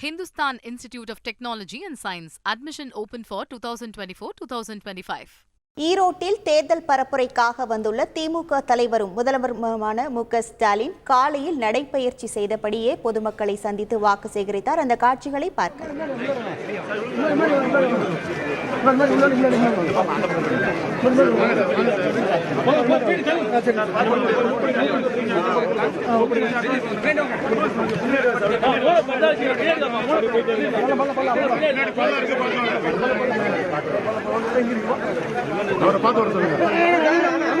Hindustan Institute of Technology and Science. Admission open for 2024-2025. ஈரோட்டில் தேர்தல் பரப்புரைக்காக வந்துள்ள திமுக தலைவரும் முதல்வருமான மு க ஸ்டாலின் காலையில் நடைப்பயிற்சி செய்தபடியே பொதுமக்களை சந்தித்து வாக்கு சேகரித்தார் அந்த காட்சிகளை பார்க்கலாம் அவரை பார்த்து வர சொல்லுங்க.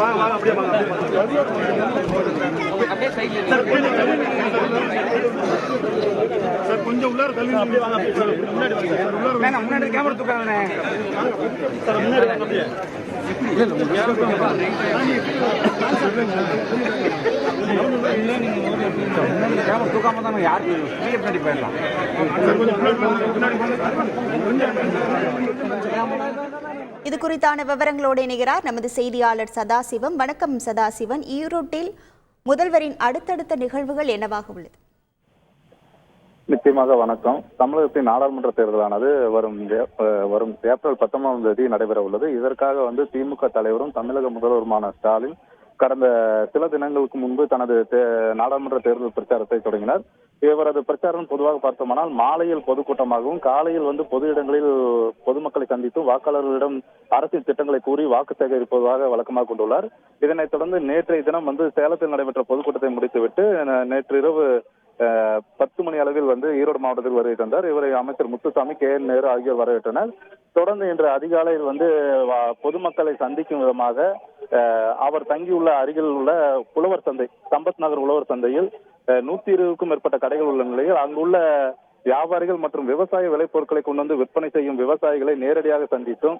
வாங்க சார் கொஞ்சம் உள்ளார தள்ளி அப்படியே வாங்க அப்படியே சார் முன்னாடி வாங்க. சார் உள்ளார வாங்க. முன்னாடி கேமரா தூக்காதே சார் முன்னாடி வாங்க அப்படியே. கேமரா தூக்காம தான் யாருக்கு வெளியே பின்னாடி போயிடலாம். சார் கொஞ்சம் முன்னாடி வாங்க முன்னாடி இது குறித்தான விவரங்களோடு இணைகிறார் நமது செய்தியாளர் சதாசிவம். வணக்கம் சதாசிவன் ஈரோட்டில் முதல்வரின் அடுத்தடுத்த நிகழ்வுகள் என்னவாக உள்ளது? நிச்சயமாக வணக்கம். தமிழகத்தின் நாடாளுமன்ற தேர்தலானது வரும் வரும் ஏப்ரல் பத்தொன்பதாம் தேதி நடைபெற உள்ளது. இதற்காக வந்து திமுக தலைவரும் தமிழக முதல்வருமான ஸ்டாலின் கடந்த சில தினங்களுக்கு முன்பு தனது நாடாளுமன்ற தேர்தல் பிரச்சாரத்தை தொடங்கினார். இவரது பிரச்சாரம் பொதுவாக பார்த்தோமானால் மாலையில் பொதுக்கூட்டமாகவும் காலையில் வந்து பொது இடங்களில் பொதுமக்களை சந்தித்தும் வாக்காளர்களிடம் அரசின் திட்டங்களை கூறி வாக்கு சேகரிப்பதாக வழக்கமாக கொண்டுள்ளார். இதனைத் தொடர்ந்து நேற்றைய தினம் வந்து சேலத்தில் நடைபெற்ற பொதுக்கூட்டத்தை முடித்துவிட்டு நேற்று இரவு அளவில் வந்து ஈரோடு மாவட்டத்தில் வருகை தந்தார். இவரை அமைச்சர் முத்துசாமி கே எல் நேரு ஆகியோர் வரவேற்றனர். தொடர்ந்து இன்று அதிகாலையில் வந்து பொதுமக்களை சந்திக்கும் விதமாக அவர் தங்கியுள்ள அருகில் உள்ள உழவர் சந்தை சம்பத் நகர் உழவர் சந்தையில் நூத்தி இருபதுக்கும் மேற்பட்ட கடைகள் உள்ள நிலையில் அங்குள்ள வியாபாரிகள் மற்றும் விவசாய விளைபொருட்களை கொண்டு வந்து விற்பனை செய்யும் விவசாயிகளை நேரடியாக சந்தித்தும்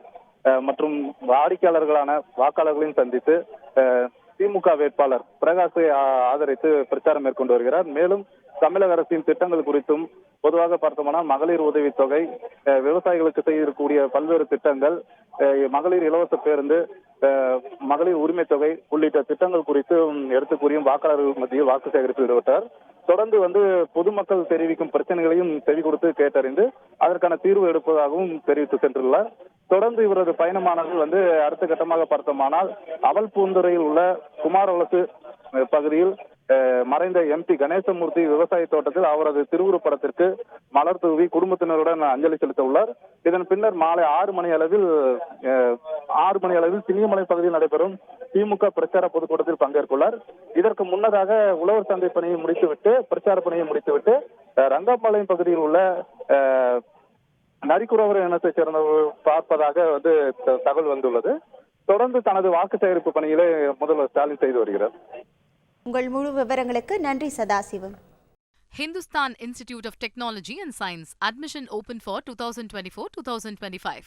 மற்றும் வாடிக்கையாளர்களான வாக்காளர்களையும் சந்தித்து திமுக வேட்பாளர் பிரகாஷை ஆதரித்து பிரச்சாரம் மேற்கொண்டு வருகிறார். மேலும் தமிழக அரசின் திட்டங்கள் குறித்தும் பொதுவாக பார்த்தோம்னா மகளிர் உதவித்தொகை விவசாயிகளுக்கு செய்யக்கூடிய பல்வேறு திட்டங்கள் மகளிர் இலவச பேருந்து மகளிர் உரிமை தொகை உள்ளிட்ட திட்டங்கள் குறித்தும் எடுத்து கூறியும் வாக்காளர்கள் மத்தியில் வாக்கு சேகரிப்பில் ஈடுபட்டார். தொடர்ந்து வந்து பொதுமக்கள் தெரிவிக்கும் பிரச்சனைகளையும் செவி கொடுத்து கேட்டறிந்து அதற்கான தீர்வு எடுப்பதாகவும் தெரிவித்து சென்றுள்ளார். தொடர்ந்து இவரது பயணமானது வந்து அடுத்த கட்டமாக பார்த்தோமானால் அவல் பூந்துறையில் உள்ள குமாரவளசு பகுதியில் மறைந்த எம்பி கணேசமூர்த்தி விவசாய தோட்டத்தில் அவரது திருவுருப்படத்திற்கு மலர் தூவி குடும்பத்தினருடன் அஞ்சலி செலுத்த உள்ளார். இதன் பின்னர் மாலை ஆறு மணி அளவில் ஆறு மணி அளவில் சினியமலை பகுதியில் நடைபெறும் திமுக பிரச்சார பொதுக்கூட்டத்தில் பங்கேற்குள்ளார். இதற்கு முன்னதாக உழவர் சந்தை பணியை முடித்துவிட்டு பிரச்சார பணியை முடித்துவிட்டு ரங்கம்பாளையம் பகுதியில் உள்ள நரிக்குறவர் இனத்தைச் சேர்ந்தவர் பார்ப்பதாக வந்து த- தகவல் வந்துள்ளது. தொடர்ந்து தனது வாக்கு சேகரிப்பு பணியிலே முதல்வர் ஸ்டாலின் செய்து வருகிறார். உங்கள் முழு விவரங்களுக்கு நன்றி Sadasivam Hindustan Institute of Technology and Science. Admission open for 2024-2025.